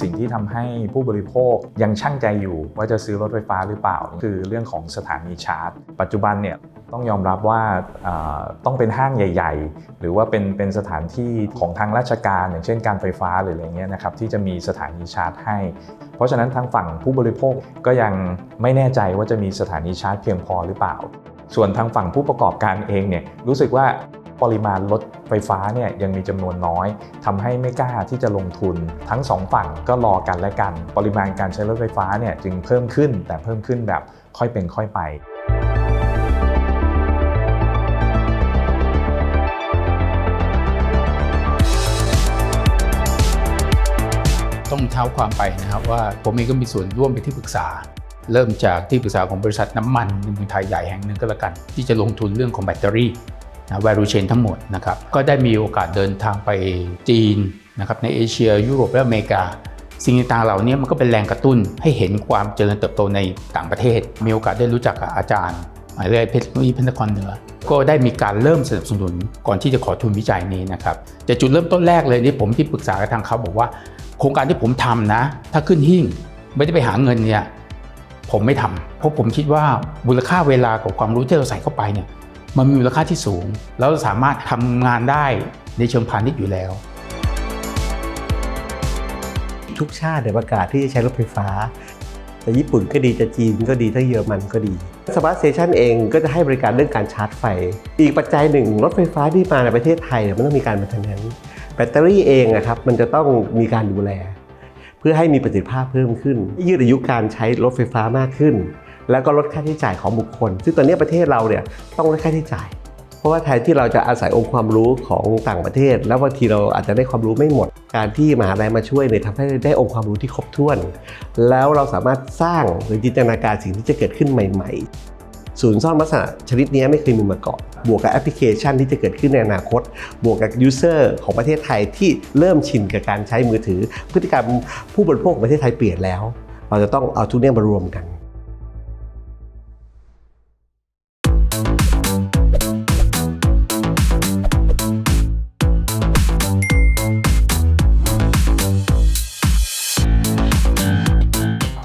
สิ่งที่ทำให้ผู้บริโภคยังช่างใจอยู่ว่าจะซื้อรถไฟฟ้าหรือเปล่า คือเรื่องของสถานีชาร์จ ปัจจุบันเนี่ยต้องยอมรับว่าต้องเป็นห้างใหญ่ ๆ หรือว่าเป็นเป็นสถานที่ของทางราชการ อย่างเช่นการไฟฟ้าหรืออะไรเงี้ยนะครับที่จะมีสถานีชาร์จให้ เพราะฉะนั้นทางฝั่งผู้บริโภคก็ยังไม่แน่ใจว่าจะมีสถานีชาร์จเพียงพอหรือเปล่า ส่วนทางฝั่งผู้ประกอบการเองเนี่ยรู้สึกว่า ปริมาณรถไฟฟ้าเนี่ยยังมีจำนวนน้อยทำให้ไม่กล้าที่จะลงทุน ทั้งสองฝั่งก็รอกันและกัน ปริมาณการใช้รถไฟฟ้าเนี่ยจึงเพิ่มขึ้น แต่เพิ่มขึ้นแบบค่อยเป็นค่อยไปต้องเท้าความไปนะครับว่าผมเองก็มีส่วนร่วมเป็นที่ปรึกษา เริ่มจากที่ปรึกษาของบริษัทน้ำมันในเมืองไทยใหญ่แห่งหนึ่งก็แล้วกัน ที่จะลงทุนเรื่องของแบตเตอรี่ นะ value chain ทั้งหมดนะครับก็ได้มีโอกาสเดินทางไปจีนนะครับในเอเชียยุโรปและอเมริกา สิ่งต่างๆเหล่านี้มันก็เป็นแรงกระตุ้นให้เห็นความเจริญเติบโตในต่างประเทศ มีโอกาสได้รู้จักกับอาจารย์หมายเลขเพชรวิพันธกรเหนือ ก็ได้มีการเริ่มสนับสนุนก่อนที่จะขอทุนวิจัยนี้นะครับแต่จุดเริ่มต้นแรกเลยนี่ผมที่ปรึกษากับทางเขาบอกว่า โครงการที่ผมทำนะ ถ้าขึ้นหิ้งไม่ได้ไปหาเงินเนี่ยผมไม่ทำเพราะผมคิดว่ามูลค่าเวลากับความรู้ที่เราใส่เข้าไปเนี่ย มันมีมูลค่าที่สูง แล้วเราสามารถทำงานได้ในเชิงพาณิชย์อยู่แล้วทุกชาติเนี่ยประกาศที่จะใช้รถไฟฟ้า แต่ญี่ปุ่นก็ดีจะจีนก็ดีถ้าเยอรมันก็ดีสมาร์ทสเตชันเองก็จะให้บริการเรื่องการชาร์จไฟ อีกปัจจัยหนึ่ง รถไฟฟ้าที่มาในประเทศไทยมันต้องมีการแบตเตอรี่แบตเตอรี่เองอะครับมันจะต้องมีการดูแล เพื่อให้มีประสิทธิภาพเพิ่มขึ้น ยืดอายุการใช้รถไฟฟ้ามากขึ้น แล้วก็ลดค่าใช้จ่ายของบุคคล ซึ่งตอนนี้ประเทศเราเนี่ยต้องลดค่าใช้จ่าย เพราะว่าแทนที่เราจะอาศัยองค์ความรู้ของต่างประเทศ แล้วบางทีเราอาจจะได้ความรู้ไม่หมด การที่มหาลัยมาช่วยเนี่ยทำให้ได้องค์ความรู้ที่ครบถ้วน แล้วเราสามารถสร้างหรือจินตนาการสิ่งที่จะเกิดขึ้นใหม่ ๆศูนย์ซ่อนลักษณะชนิดนี้ไม่เคยมีมาก่อน บวกกับแอปพลิเคชันที่จะเกิดขึ้นในอนาคต บวกกับยูเซอร์ของประเทศไทยที่เริ่มชินกับการใช้มือถือ พฤติกรรมผู้บริโภคของประเทศไทยเปลี่ยนแล้ว เราจะต้องเอาทุกเนี้มารวมกัน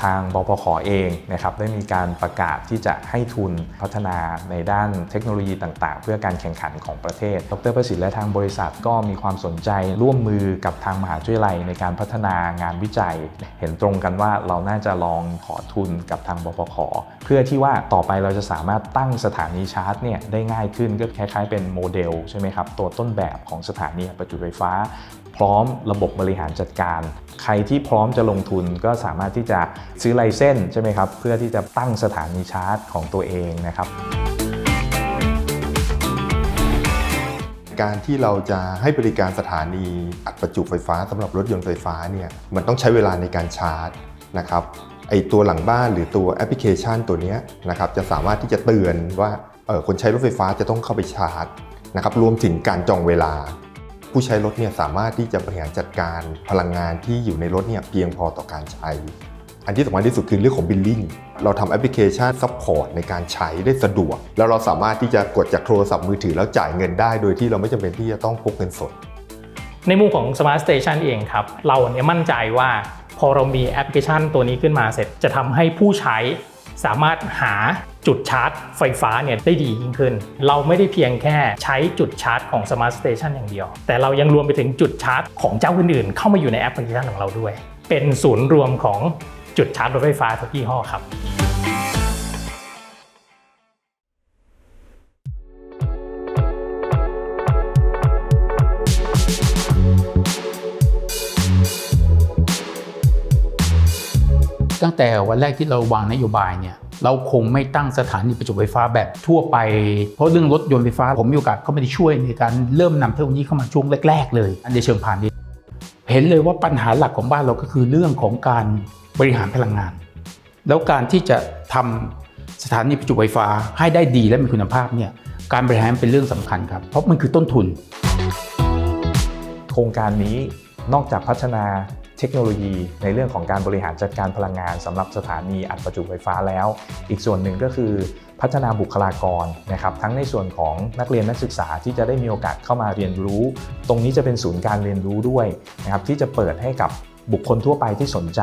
ทางบพขเองนะครับได้มีการประกาศที่จะให้ทุนพัฒนาในด้านเทคโนโลยีต่าง ๆ เพื่อการแข่งขันของประเทศ ดรประสิทธิ์และทางบริษัทก็มีความสนใจร่วมมือกับทางมหาวิทยาลัยในการพัฒนางานวิจัย เห็นตรงกันว่าเราน่าจะลองขอทุนกับทางบพขเพื่อที่ว่าต่อไปเราจะสามารถตั้งสถานีชาร์จเนี่ยได้ง่ายขึ้นก็คล้าย ๆ เป็นโมเดลใช่ไหมครับตัวต้นแบบของสถานีประจุไฟฟ้า พร้อมระบบบริหารจัดการ ใครที่พร้อมจะลงทุนก็สามารถที่จะซื้อไลเส้นใช่ไหมครับ เพื่อที่จะตั้งสถานีชาร์จของตัวเองนะครับ การที่เราจะให้บริการสถานีอัดประจุไฟฟ้าสำหรับรถยนต์ไฟฟ้าเนี่ยมันต้องใช้เวลาในการชาร์จนะครับไอตัวหลังบ้านหรือตัวแอปพลิเคชันตัวนี้นะครับจะสามารถที่จะเตือนว่าเออคนใช้รถไฟฟ้าจะต้องเข้าไปชาร์จนะครับรวมถึงการจองเวลา ผู้ใช้รถเนี่ยสามารถที่จะบริหารจัดการพลังงานที่อยู่ในรถเนี่ยเพียงพอต่อการใช้ อันที่สำคัญที่สุดคือเรื่องของบิลลิ่งเราทำแอปพลิเคชันซัพพอร์ตในการใช้ได้สะดวก แล้วเราสามารถที่จะกดจากโทรศัพท์มือถือแล้วจ่ายเงินได้ โดยที่เราไม่จำเป็นที่จะต้องพกเงินสด ในมุมของ Smart Station เองครับ เราเนี่ยมั่นใจว่าพอเรามีแอปพลิเคชันตัวนี้ขึ้นมาเสร็จจะทำให้ผู้ใช้สามารถหา จุดชาร์จไฟฟ้าเนี่ยได้ดียิ่งขึ้น เราไม่ได้เพียงแค่ใช้จุดชาร์จของ Smart Station อย่างเดียว แต่เรายังรวมไปถึงจุดชาร์จของเจ้าอื่นๆ เข้ามาอยู่ในแอปพลิเคชันของเราด้วย เป็นศูนย์รวมของจุดชาร์จรถไฟฟ้าทุกยี่ห้อครับตั้งแต่วันแรกที่เราวางนโยบายเนี่ย เราคงไม่ตั้งสถานีประจุไฟฟ้าแบบทั่วไป เพราะเรื่องรถยนต์ไฟฟ้า ผมมีโอกาสเข้ามาได้ช่วยในการเริ่มนำเทคโนโลยีเข้ามาช่วงแรก ๆ เลยในเชิงพาณิชย์เห็นเลยว่าปัญหาหลักของบ้านเราก็คือเรื่องของการบริหารพลังงาน แล้วการที่จะทำสถานีประจุไฟฟ้าให้ได้ดีและมีคุณภาพเนี่ยการบริหารเป็นเรื่องสำคัญครับ เพราะมันคือต้นทุน โครงการนี้นอกจากพัฒนา เทคโนโลยีในเรื่องของการบริหารจัดการพลังงานสำหรับสถานีอัดประจุไฟฟ้าแล้ว อีกส่วนหนึ่งก็คือพัฒนาบุคลากรนะครับทั้งในส่วนของนักเรียนนักศึกษาที่จะได้มีโอกาสเข้ามาเรียนรู้ ตรงนี้จะเป็นศูนย์การเรียนรู้ด้วยนะครับที่จะเปิดให้กับบุคคลทั่วไปที่สนใจ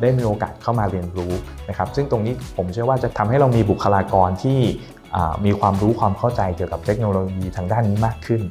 ได้มีโอกาสเข้ามาเรียนรู้นะครับซึ่งตรงนี้ผมเชื่อว่าจะทำให้เรามีบุคลากรที่มีความรู้ความเข้าใจเกี่ยวกับเทคโนโลยีทางด้านนี้มากขึ้น